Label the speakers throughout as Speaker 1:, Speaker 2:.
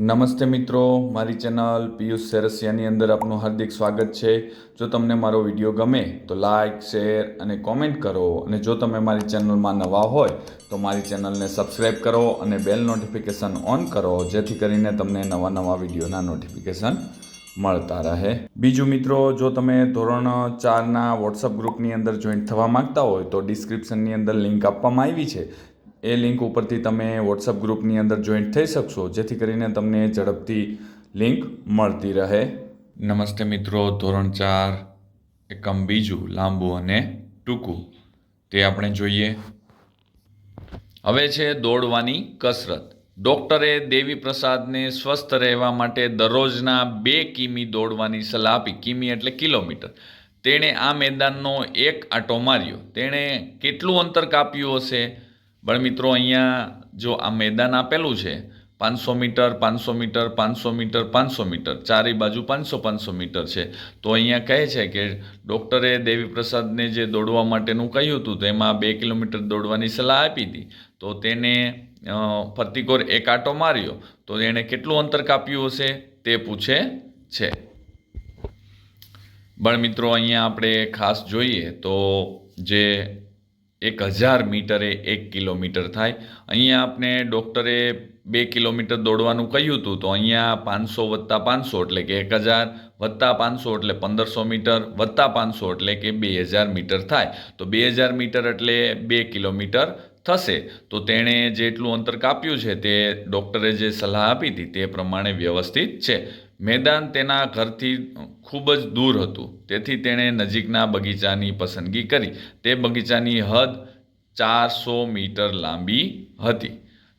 Speaker 1: નમસ્તે મિત્રો, મારી ચેનલ પિયુષ સેરસિયાની અંદર આપનું હાર્દિક સ્વાગત છે. જો તમને મારો વીડિયો ગમે તો લાઇક શેર અને કોમેન્ટ કરો. અને જો તમે મારી ચેનલમાં નવા હોય તો મારી ચેનલને સબસ્ક્રાઈબ કરો અને બેલ નોટિફિકેશન ઓન કરો, જેથી કરીને તમને નવા નવા વિડીયોના નોટિફિકેશન મળતા રહે. બીજું મિત્રો, જો તમે ધોરણ ચારના વોટ્સઅપ ગ્રુપની અંદર જોઈન્ટ થવા માગતા હોય તો ડિસ્ક્રિપ્શનની અંદર લિંક આપવામાં આવી છે. એ લિંક ઉપરથી તમે વોટ્સઅપ ગ્રુપની અંદર જોઈન્ટ થઈ શકશો, જેથી કરીને તમને ઝડપથી લિંક મળતી રહે. નમસ્તે મિત્રો, ધોરણ ચાર, એકમ બીજું, લાંબુ અને ટૂંકું. તે આપણે જોઈએ. હવે છે દોડવાની કસરત. ડૉક્ટરે દેવી પ્રસાદને સ્વસ્થ રહેવા માટે દરરોજના બે કિમી દોડવાની સલાહ આપી. કિમી એટલે કિલોમીટર. તેણે આ મેદાનનો એક આંટો માર્યો. તેણે કેટલું અંતર કાપ્યું હશે? બાળમિત્રો અહીંયા જો આ મેદાન આપેલું છે, પાંચસો મીટર પાંચસો મીટર પાંચસો મીટર પાંચસો મીટર, ચારે બાજુ પાંચસો પાંચસો મીટર છે. તો અહીંયા કહે છે કે ડૉક્ટરે દેવીપ્રસાદને જે દોડવા માટેનું કહ્યું હતું એમાં બે કિલોમીટર દોડવાની સલાહ આપી હતી. તો તેને ફતિકોર એક આંટો માર્યો. તો એણે કેટલું અંતર કાપ્યું હશે? તે પૂછે છે. બાળમિત્રો અહીંયા આપણે ખાસ જોઈએ તો જે એક હજાર મીટરે એક કિલોમીટર થાય. અહીંયા આપણે ડૉક્ટરે બે કિલોમીટર દોડવાનું કહ્યું હતું, તો અહીંયા પાંચસો વત્તા પાંચસો એટલે કે એક હજાર વત્તા પાંચસો એટલે પંદરસો મીટર, વત્તા પાંચસો એટલે કે બે હજાર મીટર થાય. તો બે હજાર મીટર એટલે બે કિલોમીટર થશે. તો તેણે જેટલું અંતર કાપ્યું છે તે ડૉક્ટરે જે સલાહ આપી હતી તે પ્રમાણે વ્યવસ્થિત છે. મેદાન તેના ઘરથી ખૂબ જ દૂર હતું. તેથી તેણે નજીકના બગીચાની પસંદગી કરી. તે બગીચાની હદ ચારસો મીટર લાંબી હતી.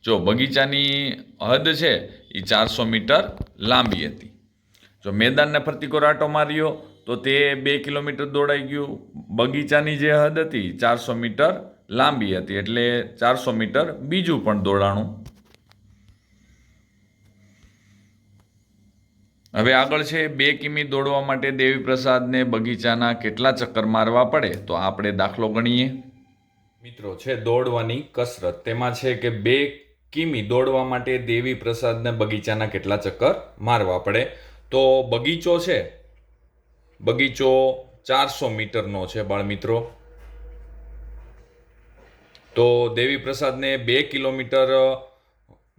Speaker 1: જો બગીચાની હદ છે એ ચારસો મીટર લાંબી હતી. જો મેદાનને ફરતી કોરાટો માર્યો, તો તે બે કિલોમીટર દોડાઈ ગયું. બગીચાની જે હદ હતી ચારસો મીટર લાંબી હતી. એટલે ચારસો મીટર બીજું પણ દોડાણું હવે આગળ છે, બે કિમી દોડવા માટે દેવી પ્રસાદને બગીચાના કેટલા ચક્કર મારવા પડે, તો આપણે દાખલો ગણીએ. મિત્રો, છે દોડવાની કસરત. તેમાં છે કે બે કિમી દોડવા માટે દેવી પ્રસાદને બગીચાના કેટલા ચક્કર મારવા પડે. તો બગીચો છે, બગીચો ચારસો મીટરનો છે બાળમિત્રો તો દેવી પ્રસાદને બે કિલોમીટર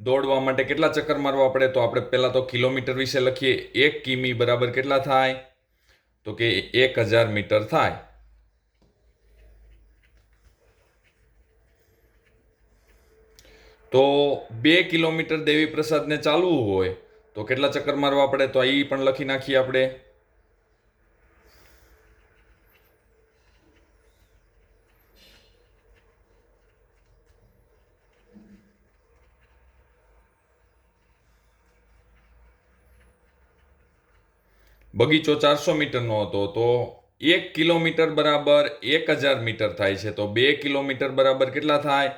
Speaker 1: દોડવા માટે કેટલા ચક્કર મારવા પડે? તો આપણે પહેલાં તો કિલોમીટર વિશે લખીએ. એક કિમી બરાબર કેટલા થાય? તો કે એક હજાર મીટર થાય. તો બે કિલોમીટર દેવી પ્રસાદને ચાલવું હોય, તો કેટલા ચક્કર મારવા પડે? તો એ પણ લખી નાખીએ આપણે. બગીચો ચારસો મીટરનો હતો, તો એક કિલોમીટર બરાબર એક હજાર મીટર થાય છે. તો બે કિલોમીટર બરાબર કેટલા થાય?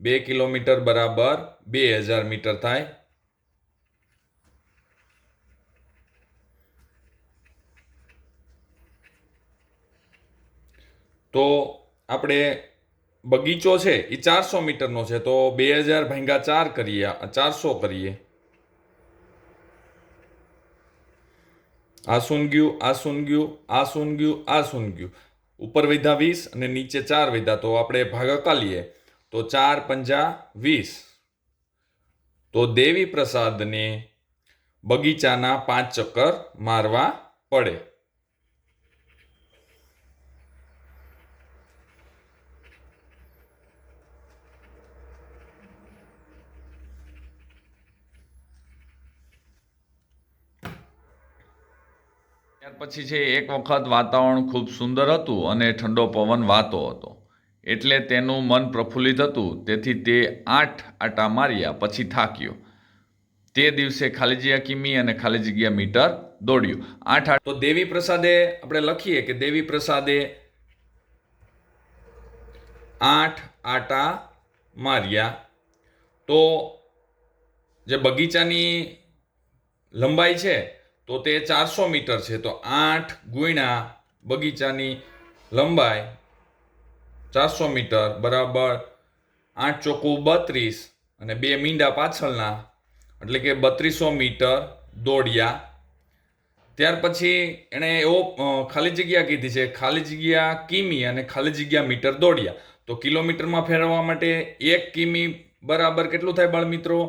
Speaker 1: બે કિલોમીટર બરાબર બે હજાર મીટર થાય. તો આપણે બગીચો છે એ ચારસો મીટરનો છે, તો બે હજાર ભાંગા ચાર કરીએ, ચારસો કરીએ. આ સૂન ગયું, આ સૂન ગયું, આ સૂન ગયું, આ સૂન ગયું. ઉપર વિધા વીસ અને નીચે ચાર વિધા તો આપણે ભાગાકાર લઈએ તો ચાર પંજા વીસ. તો દેવી પ્રસાદને બગીચાના પાંચ ચક્કર મારવા પડે ત્યાર પછી છે, એક વખત વાતાવરણ ખૂબ સુંદર હતું અને ઠંડો પવન વાતો હતો. એટલે તેનું મન પ્રફુલ્લિત હતું. તેથી તે આઠ આટા માર્યા, પછી થાક્યો. તે દિવસે ખાલી જગ્યા કિમી અને ખાલી જગ્યા મીટર દોડ્યું. આઠ આઠ તો દેવી પ્રસાદે આપણે લખીએ કે દેવી પ્રસાદે આઠ આટા માર્યા. તો જે બગીચાની લંબાઈ છે તો તે ચારસો મીટર છે. તો આઠ ગુણ્યા બગીચાની લંબાઈ ચારસો મીટર બરાબર આઠ ચોખ્ખું બત્રીસ અને બે મીંડા પાછળના, એટલે કે બત્રીસો મીટર દોડ્યા. ત્યાર પછી એણે એવો ખાલી જગ્યા કીધી છે. ખાલી જગ્યા કિમી અને ખાલી જગ્યા મીટર દોડ્યા. તો કિલોમીટરમાં ફેરવવા માટે એક કિમી બરાબર કેટલું થાય બાળ મિત્રો?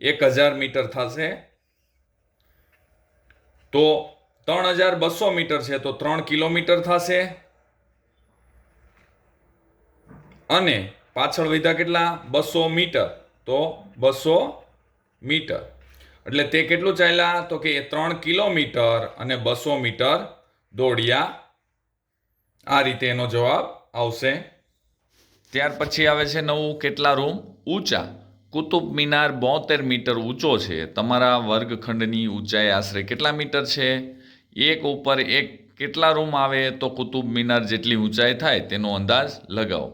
Speaker 1: એક હજાર મીટર થશે. તો ત્રણ હજાર બસો મીટર છે, તો ત્રણ કિલોમીટર થશે. અને પાછળ વધ્યા કેટલા? બસો મીટર. તો બસો મીટર. એટલે તે કેટલું ચાલ્યા? તો કે એ ત્રણ કિલોમીટર અને બસો મીટર દોડ્યા. આ રીતે એનો જવાબ આવશે. ત્યાર પછી આવે છે નવું કેટલા રૂમ? ઊંચા. કુતુબ મિનાર બોતેર મીટર ઊંચો છે. તમારા વર્ગખંડની ઊંચાઈ આશરે કેટલા મીટર છે? એક ઉપર એક કેટલા રૂમ આવે તો કુતુબ મિનાર જેટલી ઊંચાઈ થાય તેનો અંદાજ લગાવો.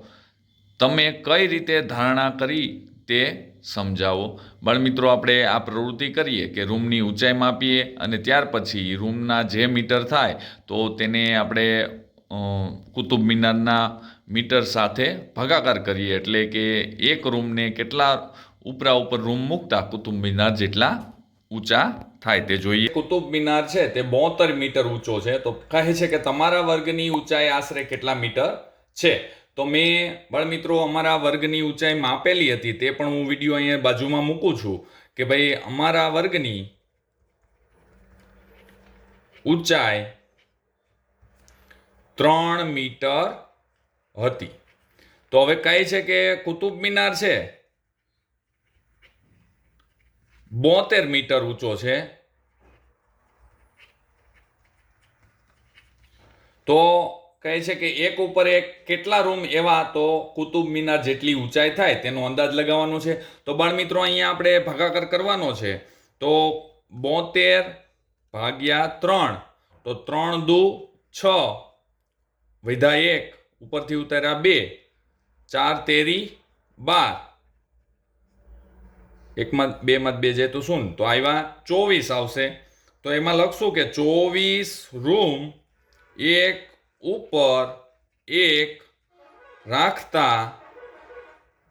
Speaker 1: તમે કઈ રીતે ધારણા કરી તે સમજાવો. બાળમિત્રો આપણે આ પ્રવૃત્તિ કરીએ કે રૂમની ઊંચાઈ માપીએ અને ત્યાર પછી રૂમના જે મીટર થાય તો તેને આપણે કુતુબ મિનારના મીટર સાથે ભાગાકાર કરીએ એટલે કે એક રૂમને કેટલા ઉપરા ઉપર રૂમ મૂકતા? કુતુબ મિનાર જેટલા ઊંચા થાય તે જોઈએ. કુતુબ મિનાર છે તે બોતેર મીટર ઊંચો છે. તો કહે છે કે તમારા વર્ગની ઊંચાઈ આશરે કેટલા મીટર છે? તો મેં બાળમિત્રો અમારા વર્ગની ઊંચાઈ માપેલી હતી તે પણ હું વીડિયો અહીંયા બાજુમાં મૂકું છું કે ભાઈ અમારા વર્ગની ઊંચાઈ ત્રણ મીટર હતી. તો હવે કહે છે કે કુતુબ મિનાર છે. બોતેર મીટર ઊંચો છે. તો કહે છે કે એક ઉપર એક કેટલા રૂમ એવા તો કુતુબ મિનાર જેટલી ઊંચાઈ થાય તેનો અંદાજ લગાવવાનો છે. તો બાળ મિત્રો, અહીંયા આપણે ભાગાકાર કરવાનો છે. તો બોતેર ભાગ્યા ત્રણ. તો ત્રણ દુ છ. વિધા એક. ઉપરથી ઉતાર્યા બે, ચાર, તેરી, બાર. એકમાં બેમાં બે જાય તો શું તો આવ્યા ચોવીસ આવશે. તો એમાં લખશું કે ચોવીસ રૂમ એક ઉપર એક રાખતા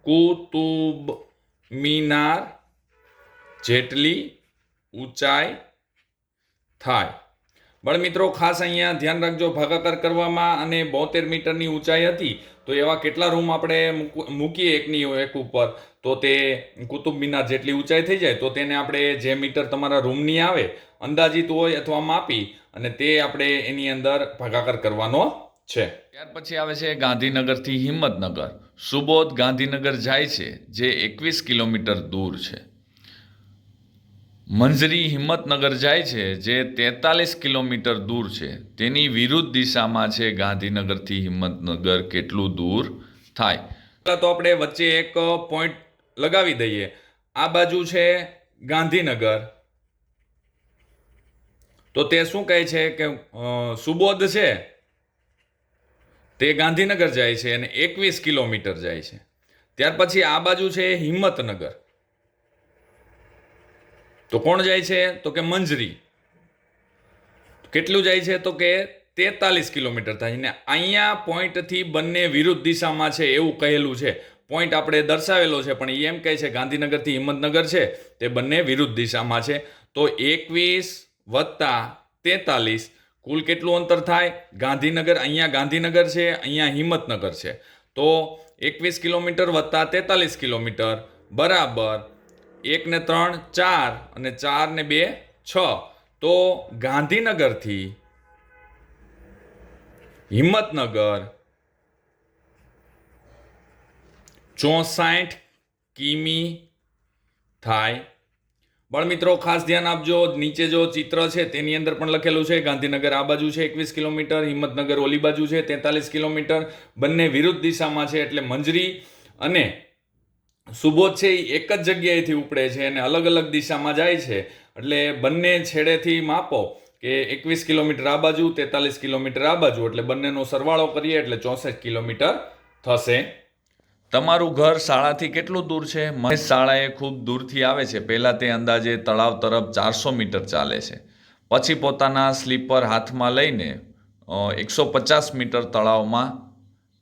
Speaker 1: કુતુબ મિનાર જેટલી ઊંચાઈ થાય. મિત્રો, ખાસ અહીંયા ધ્યાન રાખજો, ભાગાકાર કરવામાં અને બોતેર મીટરની ઊંચાઈ હતી, તો એવા કેટલા રૂમ આપણે મૂક- મૂકીએ એકની એક ઉપર? તો તે કુતુબ મિનાર જેટલી ઊંચાઈ થઈ જાય, તો તેને આપણે જે મીટર તમારા રૂમની આવે, અંદાજિત હોય અથવા માપી, અને તે આપણે એની અંદર ભાગાકાર કરવાનો છે. ત્યાર પછી આવે છે ગાંધીનગરથી હિંમતનગર. સુબોધ ગાંધીનગર જાય છે, જે એકવીસ કિલોમીટર દૂર છે. મંજરી હિંમતનગર જાય છે, જે તેતાલીસ કિલોમીટર દૂર છે. તેની વિરુદ્ધ દિશામાં છે ગાંધીનગરથી હિંમતનગર. કેટલું દૂર થાય? તો આપણે વચ્ચે એક પોઈન્ટ લગાવી દઈએ. આ બાજુ છે ગાંધીનગર. તો તે શું કહે છે કે સુબોધ છે? તે ગાંધીનગર જાય છે અને એકવીસ કિલોમીટર જાય છે. ત્યાર પછી આ બાજુ છે હિંમતનગર. તો કોણ જાય છે? તો કે મંજરી. કેટલું જાય છે? તો કે તેતાલીસ કિલોમીટર થાય ને અહીંયા પોઈન્ટથી બંને વિરુદ્ધ દિશામાં છે એવું કહેલું છે. પોઈન્ટ આપણે દર્શાવેલો છે, પણ એ એમ કહે છે ગાંધીનગરથી હિંમતનગર છે, તે બંને વિરુદ્ધ દિશામાં છે. તો એકવીસ વત્તા તેતાલીસ, કુલ કેટલું અંતર થાય? ગાંધીનગર, અહીંયા ગાંધીનગર છે, અહીંયા હિંમતનગર છે. તો એકવીસ કિલોમીટર વત્તા તેતાલીસ કિલોમીટર બરાબર એક ને ત્રણ, ચાર અને ચાર ને બે, છ. તો ગાંધીનગરથી હિંમતનગર ચોસાઠ કિમી થાય. પણ મિત્રો, ખાસ ધ્યાન આપજો. નીચે જો ચિત્ર છે, તેની અંદર પણ લખેલું છે, ગાંધીનગર આ બાજુ છે, એકવીસ કિલોમીટર, હિંમતનગર ઓલી બાજુ છે, તેતાલીસ કિલોમીટર. બંને વિરુદ્ધ દિશામાં છે, એટલે મંજરી અને સુબોધ છે એ એક જ જગ્યાએથી ઉપડે છે અને અલગ અલગ દિશામાં જાય છે. એટલે બંને છેડેથી માપો કે એકવીસ કિલોમીટર આ બાજુ, તેતાલીસ કિલોમીટર આ બાજુ. એટલે બંનેનો સરવાળો કરીએ એટલે ચોસઠ કિલોમીટર થશે. તમારું ઘર શાળાથી કેટલું દૂર છે? મહેશ શાળાએ ખૂબ દૂરથી આવે છે. પહેલાં તે અંદાજે તળાવ તરફ ચારસો મીટર ચાલે છે. પછી પોતાના સ્લીપર હાથમાં લઈને એકસો પચાસ મીટર તળાવમાં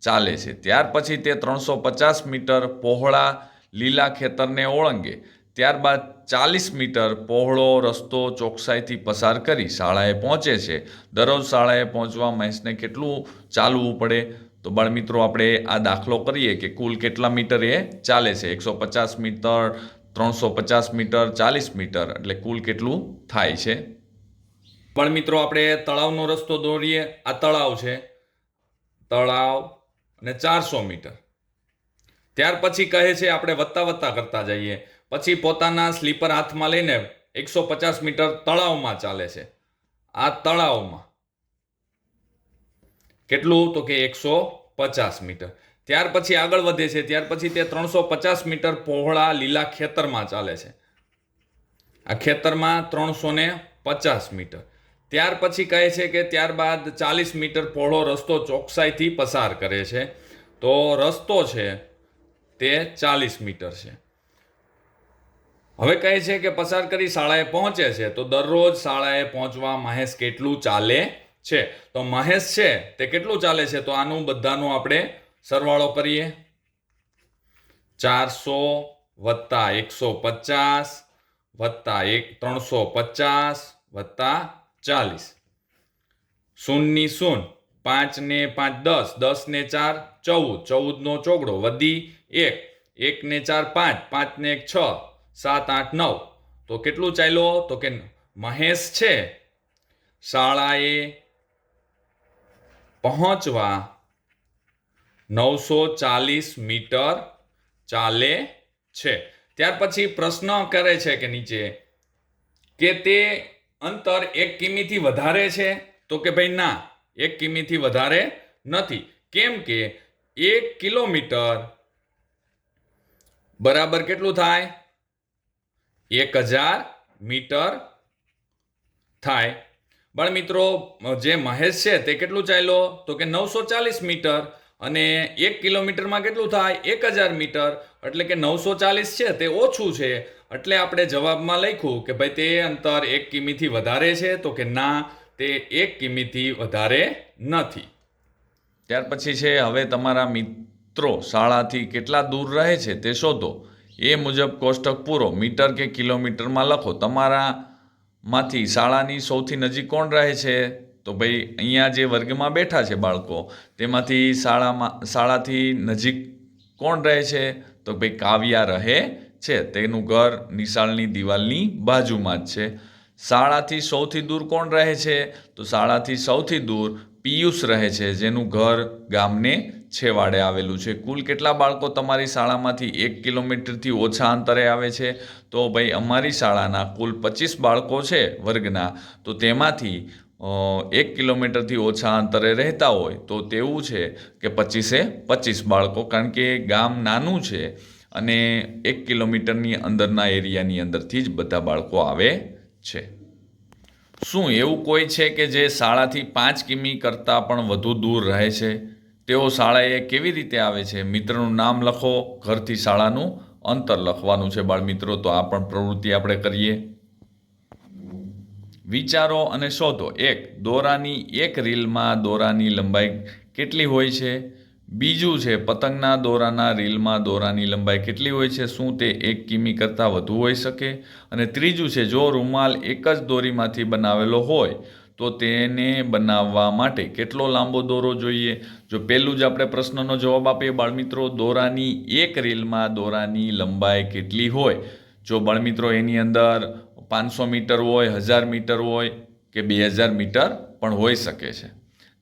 Speaker 1: ચાલે છે. ત્યાર પછી તે ત્રણસો પચાસ મીટર પહોળા લીલા ખેતરને ઓળંગે. ત્યારબાદ ચાલીસ મીટર પહોળો રસ્તો ચોકસાઈથી પસાર કરી શાળાએ પહોંચે છે. દરરોજ શાળાએ પહોંચવા મહેશને કેટલું ચાલવું પડે? તો બાળમિત્રો, આપણે આ દાખલો કરીએ કે કુલ કેટલા મીટર એ ચાલે છે? એકસો પચાસ મીટર, ત્રણસો પચાસ મીટર, ચાલીસ મીટર, એટલે કુલ કેટલું થાય છે? પણ મિત્રો આપણે તળાવનો રસ્તો દોરીએ. આ તળાવ છે. તળાવ અને ચારસો મીટર. ત્યાર પછી કહે છે, આપણે વત્તા વત્તા કરતા જઈએ. પછી પોતાના સ્લીપર હાથમાં લઈને એકસો પચાસ મીટર તળાવમાં ચાલે છે. આ તળાવમાં. કેટલું? તો કે એકસો પચાસ મીટર. ત્યાર પછી આગળ વધે છે. ત્યાર પછી તે ત્રણસો પચાસ મીટર પહોળા લીલા ખેતરમાં ચાલે છે. આ ખેતરમાં ત્રણસો ને પચાસ મીટર. ત્યાર પછી કહે છે કે ત્યારબાદ ચાલીસ મીટર પહોળો રસ્તો ચોકસાઈથી પસાર કરે છે. તો રસ્તો છે તે ચાલીસ મીટર છે. હવે કહે છે કે પસાર કરી શાળાએ પહોંચે છે, તો દરરોજ શાળાએ પહોંચવા મહેશ કેટલું ચાલે છે? તો મહેશ છે, તે કેટલું ચાલે છે? તો આનું બધાનું આપણે સરવાળો કરીએ. ચારસો વત્તા એકસો પચાસ વત્તા એક, ત્રણસો પચાસ વત્તા ચાલીસ. શૂન્ય શૂન પાંચ ને પાંચ દસ દસ ને ચાર, ચૌદ. ચૌદ નો ચોગડો વધી એક એક ને ચાર પાંચ પાંચ ને એક છ, સાત આઠ નવ. તો કેટલું ચાલ્યો? તો કે મહેશ છે. શાળાએ પહોંચવા નવસો ચાલીસ મીટર ચાલે છે. ત્યાર પછી પ્રશ્ન કરે છે કે નીચે કે તે અંતર એક કિમીથી વધારે છે? તો કે ભાઈ ના, એક કિમીથી વધારે નથી. કેમ કે એક કિલોમીટર બરાબર કેટલું થાય? એક હજાર મીટર થાય. બાળ મિત્રો, જે મહેશ છે તે કેટલું ચાલ્યો? તો કે નવસો ચાલીસ મીટર. અને એક કિલોમીટરમાં કેટલું થાય? એક હજાર મીટર. એટલે કે નવસો ચાલીસ છે તે ઓછું છે. એટલે આપણે જવાબમાં લખ્યું કે ભાઈ તે અંતર એક કિમીથી વધારે છે, તો કે ના, તે એક કિમીથી વધારે નથી. ત્યાર પછી છે, હવે તમારા મિત્રો શાળાથી કેટલા દૂર રહે છે તે શોધો. એ મુજબ કોષ્ટક પૂરો. મીટર કે કિલોમીટરમાં લખો. તમારામાંથી શાળાની સૌથી નજીક કોણ રહે છે? તો ભાઈ, અહીંયા જે વર્ગમાં બેઠા છે બાળકો, તેમાંથી શાળામાં, શાળાથી નજીક કોણ રહે છે? તો ભાઈ, કાવ્યા રહે છે. તેનું ઘર નિશાળની દિવાલની બાજુમાં જ છે. શાળાથી સૌથી દૂર કોણ રહે છે? તો શાળાથી સૌથી દૂર પિયુષ રહે છે, જેનું ઘર ગામને છેવાડે આવેલું છે. કુલ કેટલા બાળકો તમારી શાળામાંથી એક કિલોમીટરથી ઓછા અંતરે આવે છે? તો ભાઈ, અમારી શાળાના કુલ પચીસ બાળકો છે વર્ગના. તો તેમાંથી એક કિલોમીટરથી ઓછા અંતરે રહેતા હોય તો તેવું છે કે પચીસે પચીસ બાળકો. કારણ કે ગામ નાનું છે અને એક કિલોમીટરની અંદરના એરિયાની અંદરથી જ બધા બાળકો આવે છે. શું એવું કોઈ છે કે જે શાળાથી પાંચ કિમી કરતાં પણ વધુ દૂર રહે છે? તેઓ શાળાએ કેવી રીતે આવે છે? મિત્રનું નામ લખો, ઘરથી શાળાનું અંતર લખવાનું છે. બાળ મિત્રો, તો આ પણ પ્રવૃત્તિ આપણે કરીએ. વિચારો અને શોધો. એક, દોરાની એક રીલમાં દોરાની લંબાઈ કેટલી હોય છે? બીજું છે, પતંગના દોરાના રીલમાં દોરાની લંબાઈ કેટલી હોય છે? શું તે એક કિમી કરતાં વધુ હોઈ શકે? અને ત્રીજું છે, જો રૂમાલ એક જ દોરીમાંથી બનાવેલો હોય તો તેને બનાવવા માટે કેટલો લાંબો દોરો જોઈએ? જો પહેલું જ આપણે પ્રશ્નનો જવાબ આપીએ, બાળમિત્રો, દોરાની એક રીલમાં દોરાની લંબાઈ કેટલી હોય? જો બાળમિત્રો એની અંદર પાંચસો મીટર હોય, હજાર મીટર હોય કે બે હજાર મીટર પણ હોઈ શકે છે.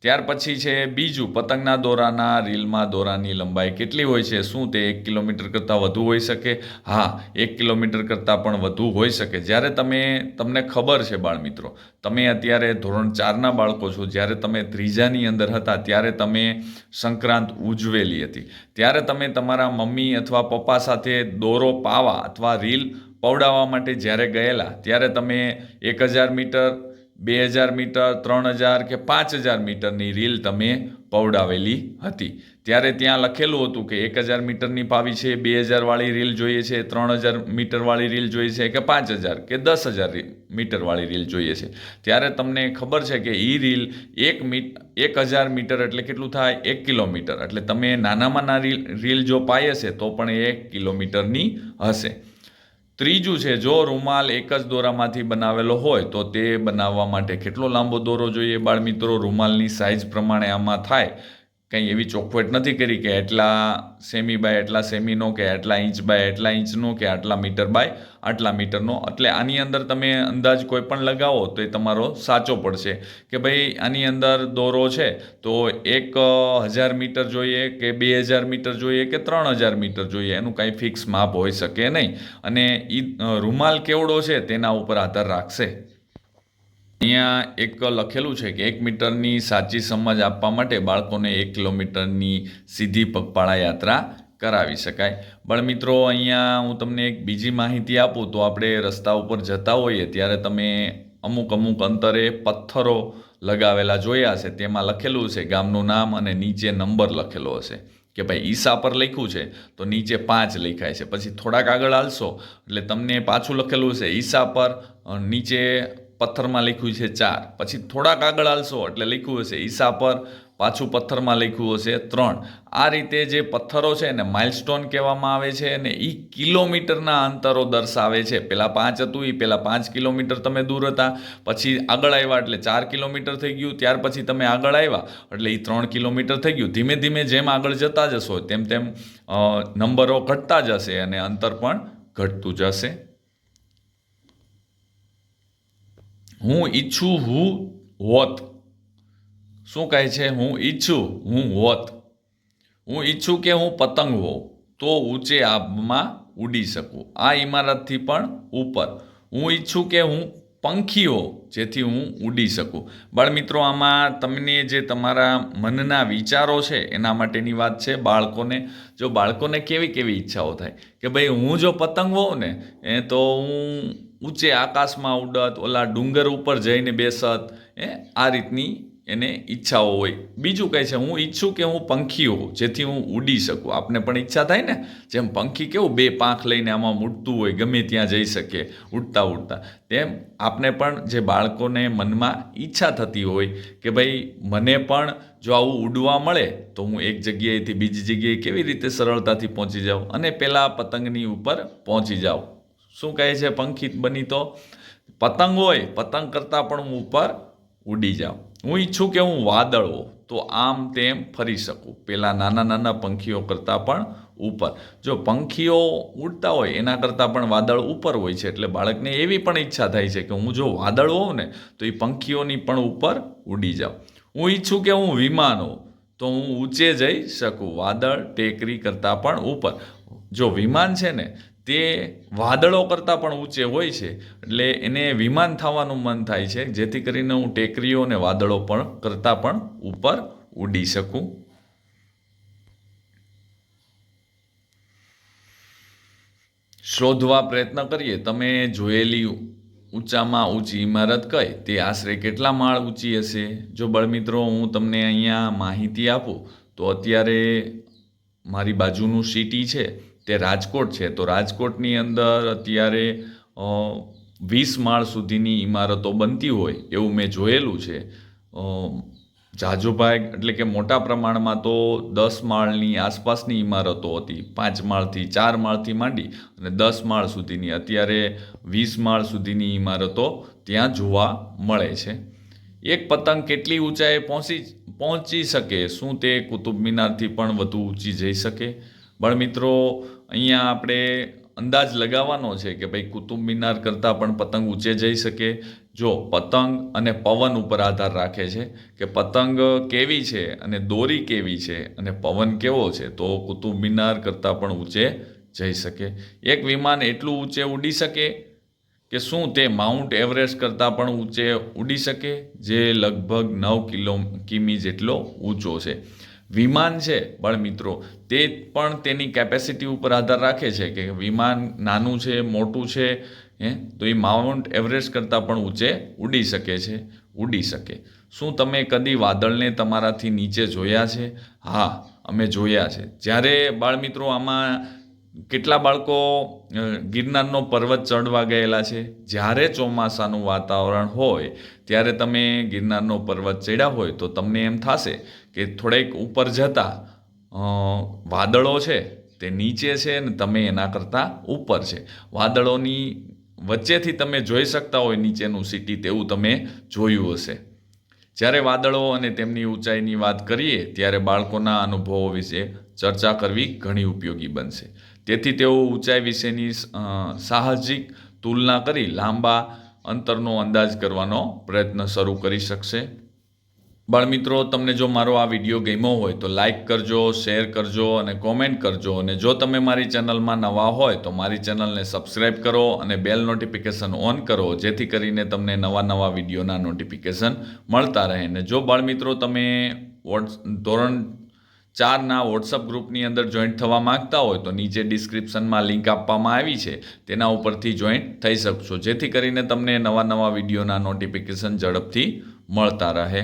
Speaker 1: ત્યાર પછી છે બીજું, પતંગના દોરાના, રીલમાં દોરાની લંબાઈ કેટલી હોય છે? શું તે એક કિલોમીટર કરતાં વધુ હોઈ શકે? હા, એક કિલોમીટર કરતાં પણ વધુ હોઈ શકે. જ્યારે તમે, તમને ખબર છે બાળમિત્રો, તમે અત્યારે ધોરણ ચારના બાળકો છો, જ્યારે તમે ત્રીજાની અંદર હતા, ત્યારે તમે સંક્રાંત ઉજવેલી હતી. ત્યારે તમે તમારા મમ્મી અથવા પપ્પા સાથે દોરો પાવા અથવા રીલ પવડાવવા માટે જ્યારે ગયેલા, ત્યારે તમે એક હજાર મીટર બે હજાર મીટર, ત્રણ હજાર કે પાંચ હજાર મીટરની રીલ તમે પવડાવેલી હતી. ત્યારે ત્યાં લખેલું હતું કે એક હજાર મીટરની પાવી છે, બે હજારવાળી રીલ જોઈએ છે, ત્રણ હજાર મીટરવાળી રીલ જોઈએ છે કે પાંચ હજાર કે દસ હજાર મીટરવાળી રીલ જોઈએ છે. ત્યારે તમને ખબર છે કે એ રીલ એક મીટ એક હજાર મીટર એટલે કેટલું થાય? એક કિલોમીટર. એટલે તમે નાનામાં નાની રીલ જો પાય હશે તો પણ એ એક કિલોમીટરની હશે. ત્રીજું છે, જો રૂમાલ એક જ દોરામાંથી બનાવેલો હોય, તો તે બનાવવા માટે કેટલો લાંબો દોરો જોઈએ? બાળમિત્રો, રૂમાલની સાઇઝ પ્રમાણે આમાં થાય. કંઈ એવી ચોખવટ નથી કરી કે એટલા સેમી બાય, એટલા સેમીનો કે આટલા ઇંચ બાય, એટલા ઇંચનો કે આટલા મીટર બાય, આટલા મીટરનો. એટલે આની અંદર તમે અંદાજ કોઈ પણ લગાવો તો એ તમારો સાચો પડશે. કે ભાઈ, આની અંદર દોરો છે તો એક હજાર મીટર જોઈએ કે બે હજાર મીટર જોઈએ કે ત્રણ હજાર મીટર જોઈએ? એનું કાંઈ ફિક્સ માપ હોઈ શકે નહીં. અને એ રૂમાલ કેવડો છે તેના ઉપર આધાર રાખશે. અહીંયા એક લખેલું છે કે એક મીટરની સાચી સમજ આપવા માટે બાળકોને એક કિલોમીટરની સીધી પગપાળા યાત્રા કરાવી શકાય. બાળમિત્રો અહીંયા હું તમને એક બીજી માહિતી આપું, તો આપણે રસ્તા ઉપર જતા હોઈએ ત્યારે તમે અમુક અમુક અંતરે પથ્થરો લગાવેલા જોયા હશે. તેમાં લખેલું છે, ગામનું નામ અને નીચે નંબર લખેલો હશે. કે ભાઈ, ઈસા પર લખ્યું છે, તો નીચે પાંચ લખાય છે. પછી થોડાક આગળ હાલશો એટલે તમને પાછું લખેલું છે, ઈસા પર નીચે પથ્થરમાં લખ્યું છે ચાર. પછી થોડાક આગળ આવશો એટલે લખ્યું હશે ઈસા પર, પાછું પથ્થરમાં લખ્યું હશે ત્રણ. આ રીતે જે પથ્થરો છે એને માઇલસ્ટોન કહેવામાં આવે છે અને એ કિલોમીટરના અંતરો દર્શાવે છે. પહેલાં પાંચ હતું એ પહેલાં પાંચ કિલોમીટર તમે દૂર હતા. પછી આગળ આવ્યા એટલે ચાર કિલોમીટર થઈ ગયું. ત્યાર પછી તમે આગળ આવ્યા એટલે એ ત્રણ કિલોમીટર થઈ ગયું. ધીમે ધીમે જેમ આગળ જતા જશો, તેમ તેમ નંબરો ઘટતા જશે અને અંતર પણ ઘટતું જશે. હું ઈચ્છું હું હોત શું કહે છે? હું ઈચ્છું હું હોત હું ઈચ્છું કે હું પતંગ હોઉં તો ઊંચે આબમાં ઉડી શકું. આ ઇમારતથી પણ ઉપર. હું ઈચ્છું કે હું પંખી હો જેથી હું ઉડી શકું. બાળમિત્રો આમાં તમને જે તમારા મનના વિચારો છે, એના માટેની વાત છે બાળકોને. જો બાળકોને કેવી કેવી ઈચ્છાઓ થાય? કે ભાઈ હું જો પતંગ હોઉં ને, એ તો હું ઊંચે આકાશમાં ઉડત, ઓલા ડુંગર ઉપર જઈને બેસત એ આ રીતની એને ઈચ્છાઓ હોય. બીજું કહે છે, હું ઈચ્છું કે હું પંખી હોઉં, જેથી હું ઉડી શકું. આપને પણ ઈચ્છા થાય ને? જેમ પંખી કેવું બે પાંખ લઈને આમાં ઉડતું હોય, ગમે ત્યાં જઈ શકે, ઉડતા ઉડતા. તેમ આપને પણ જે બાળકોને મનમાં ઈચ્છા થતી હોય કે ભાઈ મને પણ જો આવું ઉડવા મળે, તો હું એક જગ્યાએથી બીજી જગ્યાએ કેવી રીતે સરળતાથી પહોંચી જાઉં? અને પહેલાં પતંગની ઉપર પહોંચી જાઉં. શું કહે છે પંખી બની તો? પતંગ હોય, પતંગ કરતાં પણ હું ઉપર ઉડી જાઉં. હું ઈચ્છું કે હું વાદળ હોઉં તો આમ તેમ ફરી શકું. પેલા નાના નાના પંખીઓ કરતાં પણ ઉપર. જો પંખીઓ ઉડતા હોય, એના કરતાં પણ વાદળ ઉપર હોય છે, એટલે બાળકને એવી પણ ઈચ્છા થાય છે કે હું જો વાદળ હોઉં ને, તો એ પંખીઓની પણ ઉપર ઉડી જાઉં. હું ઈચ્છું કે હું વિમાન હોઉં તો હું ઊંચે જઈ શકું. વાદળ ટેકરી કરતાં પણ ઉપર. જો વિમાન છે ને તે વાદળો કરતાં પણ ઊંચે હોય છે. એટલે એને વિમાન થવાનું મન થાય છે. જેથી કરીને હું ટેકરીઓ અને વાદળો પણ કરતાં પણ ઉપર ઉડી શકું. શોધવા પ્રયત્ન કરીએ. તમે જોયેલી ઊંચામાં ઊંચી ઇમારત કઈ? તે આશરે કેટલા માળ ઊંચી હશે? જો બળમિત્રો, હું તમને અહીંયા માહિતી આપું, તો અત્યારે મારી બાજુનું સિટી છે. તે રાજકોટ છે. તો રાજકોટની અંદર અત્યારે વીસ માળ સુધીની ઇમારતો બનતી હોય એવું મેં જોયેલું છે. જાજુભાઈ, એટલે કે મોટા પ્રમાણમાં તો દસ માળની આસપાસની ઇમારતો હતી. પાંચ માળથી ચાર માળથી માંડી અને દસ માળ સુધીની. અત્યારે વીસ માળ સુધીની ઇમારતો ત્યાં જોવા મળે છે. એક પતંગ કેટલી ઊંચાઈએ પહોંચી પહોંચી શકે? શું તે કુતુબ મિનારથી પણ વધુ ઊંચી જઈ શકે? બાળમિત્રો અહીંયા આપણે અંદાજ લગાવવાનો છે કે ભાઈ કુતુબ મિનાર કરતાં પણ પતંગ ઊંચે જઈ શકે. જો પતંગ અને પવન ઉપર આધાર રાખે છે કે પતંગ કેવી છે અને દોરી કેવી છે અને પવન કેવો છે, તો કુતુબ મિનાર કરતાં પણ ઊંચે જઈ શકે. એક વિમાન એટલું ઊંચે ઉડી શકે કે શું તે માઉન્ટ એવરેસ્ટ કરતાં પણ ઊંચે ઉડી શકે, જે લગભગ નવ કિલો કિમી જેટલો ઊંચો છે. વિમાન છે, બાળમિત્રો, તે પણ તેની કેપેસિટી ઉપર આધાર રાખે છે કે વિમાન નાનું છે, મોટું છે, હે? તો એ માઉન્ટ એવરેસ્ટ કરતાં પણ ઊંચે ઉડી શકે છે, ઉડી શકે. શું તમે કદી વાદળને તમારાથી નીચે જોયા છે? હા, અમે જોયા છે. જ્યારે બાળમિત્રો આમાં કેટલા બાળકો ગિરનારનો પર્વત ચડવા ગયેલા છે? જ્યારે ચોમાસાનું વાતાવરણ હોય, ત્યારે તમે ગિરનારનો પર્વત ચડ્યા હોય, તો તમને એમ થશે કે થોડેક ઉપર જતાં વાદળો છે, તે નીચે છે ને તમે એના કરતાં ઉપર છે. વાદળોની વચ્ચેથી તમે જોઈ શકતા હોય, નીચેનું સિટી તેવું તમે જોયું હશે. જ્યારે વાદળો અને તેમની ઊંચાઈની વાત કરીએ, ત્યારે બાળકોના અનુભવો વિશે ચર્ચા કરવી ઘણી ઉપયોગી બનશે. તેથી તેઓ ઊંચાઈ વિશેની સાહજિક તુલના કરી લાંબા અંતરનો અંદાજ કરવાનો પ્રયત્ન શરૂ કરી શકશે. બાળમિત્રો તમને જો મારો આ વીડિયો ગમ્યો હોય તો લાઇક કરજો, શેર કરજો અને કોમેન્ટ કરજો. અને જો તમે મારી ચેનલમાં નવા હોય તો મારી ચેનલને સબસ્ક્રાઈબ કરો અને બેલ નોટિફિકેશન ઓન કરો, જેથી કરીને તમને નવા નવા વિડીયોના નોટિફિકેશન મળતા રહે. અને જો બાળમિત્રો તમે વોટ્સ, ધોરણ ચારના વોટ્સઅપ ગ્રુપની અંદર જોઈન્ટ થવા માંગતા હોય તો નીચે ડિસ્ક્રિપ્શનમાં લિંક આપવામાં આવી છે. તેના ઉપરથી જોઈન્ટ થઈ શકશો. જેથી કરીને તમને નવા નવા વિડીયોના નોટિફિકેશન ઝડપથી મળતા રહે.